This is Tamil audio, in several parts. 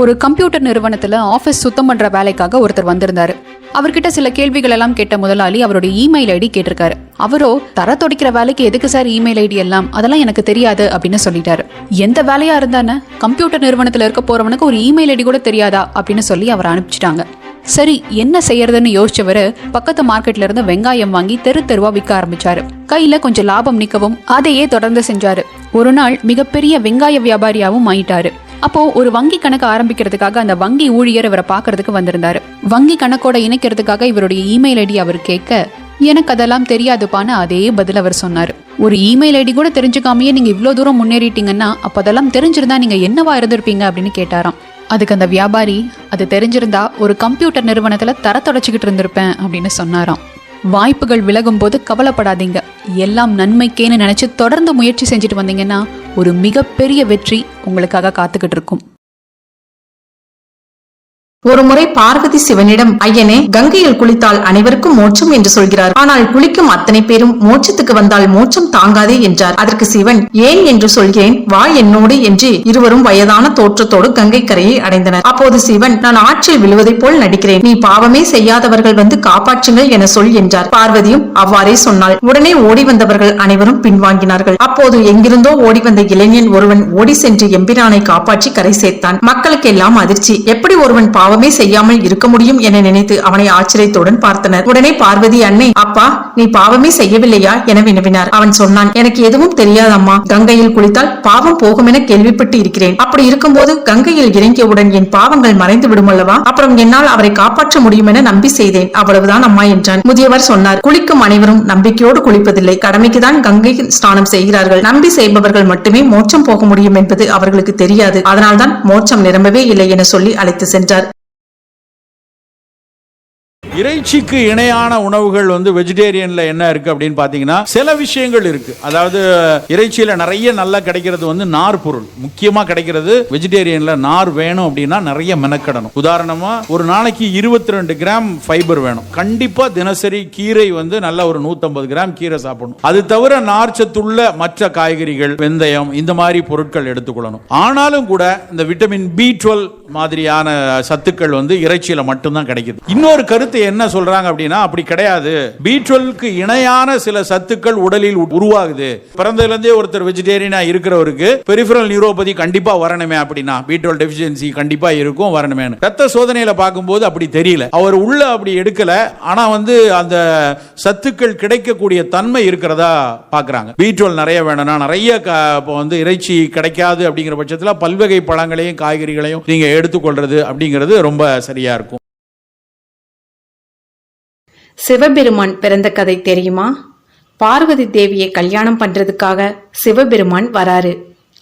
ஒரு கம்ப்யூட்டர் நிறுவனத்துல ஆபீஸ் சுத்தம் பண்ற வேலைக்காக ஒருத்தர் வந்திருந்தாரு. அவர்கிட்ட சில கேள்விகள் எல்லாம் கேட்ட முதலாளி அவருடைய இமெயில் ஐடி கேட்டிருக்காரு. அவரோ தர துடைக்கிற வேலைக்கு எதுக்கு சார் இமெயில் ஐடி எல்லாம்? அதெல்லாம் எனக்கு தெரியாது அப்படின்னு சொல்லிட்டாரு. எந்த வேலையா இருந்தானே? கம்ப்யூட்டர் நிறுவனத்துல இருக்க போறவனுக்கு ஒரு இமெயில் ஐடி கூட தெரியாதா? அப்படின்னு சொல்லி அவரை அனுப்பிச்சிட்டாங்க. சரி என்ன செய்யறதுன்னு யோசிச்சவரு பக்கத்து மார்க்கெட்ல இருந்து வெங்காயம் வாங்கி தெரு தெருவா விற்க ஆரம்பிச்சாரு. கையில கொஞ்சம் லாபம் நிக்கவும் அதையே தொடர்ந்து செஞ்சாரு. ஒரு நாள் மிகப்பெரிய வெங்காய வியாபாரியாவும் ஆயிட்டாரு. அப்போ ஒரு வங்கி கணக்கு ஆரம்பிக்கிறதுக்காக அந்த வங்கி ஊழியர் இவரை பார்க்கறதுக்கு வந்திருந்தாரு. வங்கி கணக்கோட இணைக்கிறதுக்காக இவருடைய இமெயில் ஐடி அவர் கேட்க எனக்கு அதெல்லாம் தெரியாதுப்பான்னு அதே பதில் அவர் சொன்னார். ஒரு இமெயில் ஐடி கூட தெரிஞ்சுக்காமையே நீங்க இவ்வளோ தூரம் முன்னேறிட்டீங்கன்னா அப்போ அதெல்லாம் தெரிஞ்சிருந்தா நீங்க என்னவா இருந்திருப்பீங்க? அப்படின்னு கேட்டாராம். அதுக்கு அந்த வியாபாரி அது தெரிஞ்சிருந்தா ஒரு கம்ப்யூட்டர் நிறுவனத்துல தர தொடச்சிக்கிட்டு இருந்திருப்பேன் அப்படின்னு சொன்னாராம். வாய்ப்புகள் விலகும் போது கவலைப்படாதீங்க. எல்லாம் நன்மைக்கேன்னு நினைச்சு தொடர்ந்து முயற்சி செஞ்சுட்டு வந்தீங்கன்னா ஒரு மிகப்பெரிய வெற்றி உங்களுக்காக காத்துக்கிட்டு இருக்கும். ஒருமுறை பார்வதி சிவனிடம் ஐயனே கங்கையில் குளித்தால் அனைவருக்கும் மோட்சம் என்று சொல்கிறார். ஆனால் குளிக்கும் அத்தனை பேரும் மோட்சத்துக்கு வந்தால் மோட்சம் தாங்காதே என்றார். அதற்கு சிவன் ஏன் என்று சொல்கிறேன் வா என்னோடு என்று இருவரும் வயதான தோற்றத்தோடு கங்கை கரையை அடைந்தனர். அப்போது சிவன் நான் ஆற்றில் விழுவதைப் போல் நடிக்கிறேன். நீ பாவமே செய்யாதவர்கள் வந்து காப்பாற்றுங்கள் என சொல் என்றார். பார்வதியும் அவ்வாறே சொன்னாள். உடனே ஓடி வந்தவர்கள் அனைவரும் பின்வாங்கினார்கள். அப்போது எங்கிருந்தோ ஓடி வந்த இளைஞன் ஒருவன் ஓடி சென்று எம்பிரானை காப்பாற்றி கரை சேர்த்தான். மக்களுக்கெல்லாம் அதிர்ச்சி. எப்படி ஒருவன் பாவமே செய்யாமல் இருக்க முடியும் என நினைத்து அவனை ஆச்சரியத்துடன் பார்த்தனர். உடனே பார்வதி அன்னை அப்பா நீ பாவமே செய்யவில்லையா என வினவினார். அவன் சொன்னான் எனக்கு எதுவும் தெரியாதம்மா. கங்கையில் குளித்தால் பாவம் போகும் என கேள்விப்பட்டு இருக்கிறேன். அப்படி இருக்கும்போது கங்கையில் இறங்கியவுடன் என் பாவங்கள் மறைந்து விடுமல்லவா? அப்புறம் என்னால் அவரை காப்பாற்ற முடியும் என நம்பி செய்தேன். அவ்வளவுதான் அம்மா என்றான். முதியவர் சொன்னார் குளிக்கும் அனைவரும் நம்பிக்கையோடு குளிப்பதில்லை. கடமைக்குதான் கங்கையில் ஸ்நானம் செய்கிறார்கள். நம்பி செய்பவர்கள் மட்டுமே மோட்சம் போக முடியும் என்பது அவர்களுக்கு தெரியாது. அதனால்தான் மோட்சம் நிரம்பவே இல்லை என சொல்லி அழைத்து சென்றார். இறைச்சிக்கு இணையான உணவுகள் வந்து வெஜிடேரியன்ல என்ன இருக்கு அப்படின்னு பாத்தீங்கன்னா சில விஷயங்கள் இருக்கு. அதாவது இறைச்சியில நிறைய நல்லா கிடைக்கிறது வந்து நார் பொருள். முக்கியமா கிடைக்கிறது வெஜிடேரியன்ல நார் வேணும் அப்படின்னா நிறைய மெனக்கடணும். உதாரணமா ஒரு நாளைக்கு இருபத்தி ரெண்டு கிராம் ஃபைபர் வேணும். கண்டிப்பா தினசரி கீரை வந்து நல்ல ஒரு 150 கிராம் கீரை சாப்பிடணும். அது தவிர நார்ச்சத்துள்ள மற்ற காய்கறிகள் வெந்தயம் இந்த மாதிரி பொருட்கள் எடுத்துக்கொள்ளணும். ஆனாலும் கூட இந்த விட்டமின் பி டுவெல் மாதிரியான சத்துக்கள் வந்து இறைச்சியில மட்டும்தான் கிடைக்குது. இன்னொரு கருத்து என்ன சொல்றாங்க அப்படின்னா அப்படி கிடையாது. பி டுவெல்க்கு இணையான சில சத்துக்கள் உடலில் உ- உருவாகுது. பிறந்ததுல இருந்தே ஒருத்தர் வெஜிடேரியனா இருக்கிறவருக்கு பெரிஃபரல் நியூரோபதி கண்டிப்பா வரணுமே அப்படின்னா பி டுவெல் டெபிஷியன்சி கண்டிப்பா இருக்கும் வரணுமே ரத்த சோதனையில பார்க்கும்போது அப்படி தெரியல. அவர் உள்ள அப்படி எடுக்கல. ஆனா வந்து அந்த சத்துக்கள் கிடைக்கக்கூடிய தன்மை இருக்கிறதா பாக்குறாங்க பி டுவெல் நிறைய வேணும்னா நிறைய க- இப்போ வந்து இறைச்சி கிடைக்காது அப்படிங்கிற பட்சத்தில் பல்வகை பழங்களையும் காய்கறிகளையும் நீங்க எடுத்துக்கொள்றது அப்படிங்கிறது ரொம்ப சரியா இருக்கும். சிவபெருமான் பிறந்த கதை தெரியுமா? பார்வதி தேவியை கல்யாணம் பண்றதுக்காக சிவபெருமான் வராரு.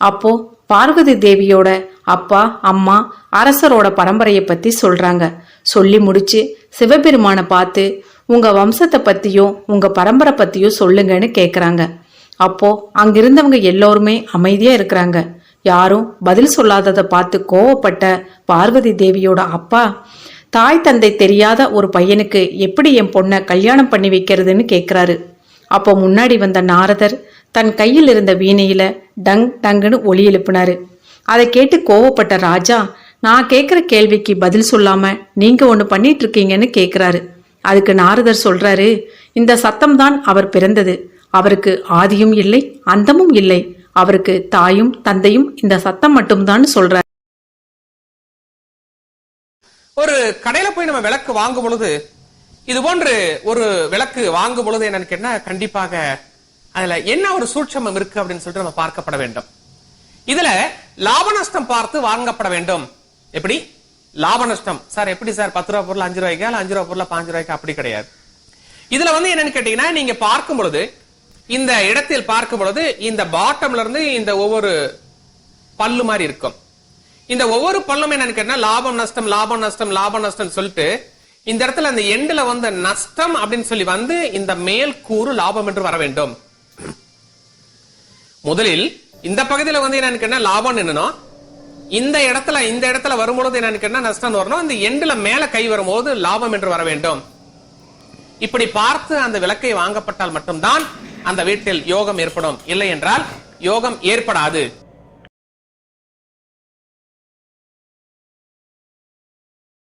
அப்போ பார்வதி தேவியோட அப்பா அம்மா அரசரோட பரம்பரையை பத்தி சொல்றாங்க. சொல்லி முடிச்சு சிவபெருமானை பார்த்து உங்க வம்சத்தை பத்தியும் உங்க பரம்பரை பத்தியும் சொல்லுங்கன்னு கேக்குறாங்க. அப்போ அங்கிருந்தவங்க எல்லோருமே அமைதியா இருக்கிறாங்க. யாரும் பதில் சொல்லாததை பார்த்து கோவப்பட்ட பார்வதி தேவியோட அப்பா தாய் தந்தை தெரியாத ஒரு பையனுக்கு எப்படி என் பொண்ணை கல்யாணம் பண்ணி வைக்கிறதுன்னு கேட்குறாரு அப்போ முன்னாடி வந்த நாரதர் தன் கையில் இருந்த வீணையில டங் டங்குன்னு ஒளி எழுப்பினாரு. அதை கேட்டு கோவப்பட்ட ராஜா நான் கேட்குற கேள்விக்கு பதில் சொல்லாம நீங்க ஒன்று பண்ணிட்டு இருக்கீங்கன்னு கேட்குறாரு அதுக்கு நாரதர் சொல்றாரு இந்த சத்தம் தான் அவர் பிறந்தது. அவருக்கு ஆதியும் இல்லை அந்தமும் இல்லை. அவருக்கு தாயும் தந்தையும் இந்த சத்தம் மட்டும்தான் சொல்றாரு. ஒரு கடையில போய் நம்ம விளக்கு வாங்கும் பொழுது இது போன்று ஒரு விளக்கு வாங்கும் பொழுது என்னன்னு கேட்டா கண்டிப்பாக அதுல என்ன ஒரு சூட்சமம் இருக்கு அப்படின்னு சொல்லிட்டு நம்ம பார்க்கப்பட வேண்டும். இதுல லாப நஷ்டம் பார்த்து வாங்கப்பட வேண்டும். எப்படி? லாப நஷ்டம். சார் எப்படி சார்? பத்து ரூபா பொருள் அஞ்சு ரூபாய்க்கா? இல்ல அஞ்சு ரூபா பொருள் பாஞ்சு ரூபாய்க்கு? அப்படி கிடையாது. இதுல வந்து என்னன்னு கேட்டீங்கன்னா நீங்க பார்க்கும் பொழுது இந்த இடத்தில் பார்க்கும் பொழுது இந்த பாட்டம்ல இருந்து இந்த ஒவ்வொரு பல்லு மாதிரி இருக்கும். இந்த ஒவ்வொரு பள்ளமும் என்னன்னு கேட்டா லாபம் நஷ்டம் லாபம் நஷ்டம் லாபம் நஷ்டம் சொல்லிட்டு இந்த இடத்துல அந்த எண்டுல வந்த நஷ்டம் அப்படின்னு சொல்லி வந்து இந்த மேல் கூறு லாபம் என்று வர வேண்டும். முதலில் இந்த பகுதியில வந்து என்னன்னு கேட்டா லாபம் என்னன்னா இந்த இடத்துல இந்த இடத்துல வரும்பொழுது என்னன்னு கேட்டா நஷ்டம் வரணும். இந்த எண்டில் மேல கை வரும்போது லாபம் என்று வர வேண்டும். இப்படி பார்த்து அந்த விளக்கை வாங்கப்பட்டால் மட்டும்தான் அந்த வீட்டில் யோகம் ஏற்படும். இல்லை என்றால் யோகம் ஏற்படாது.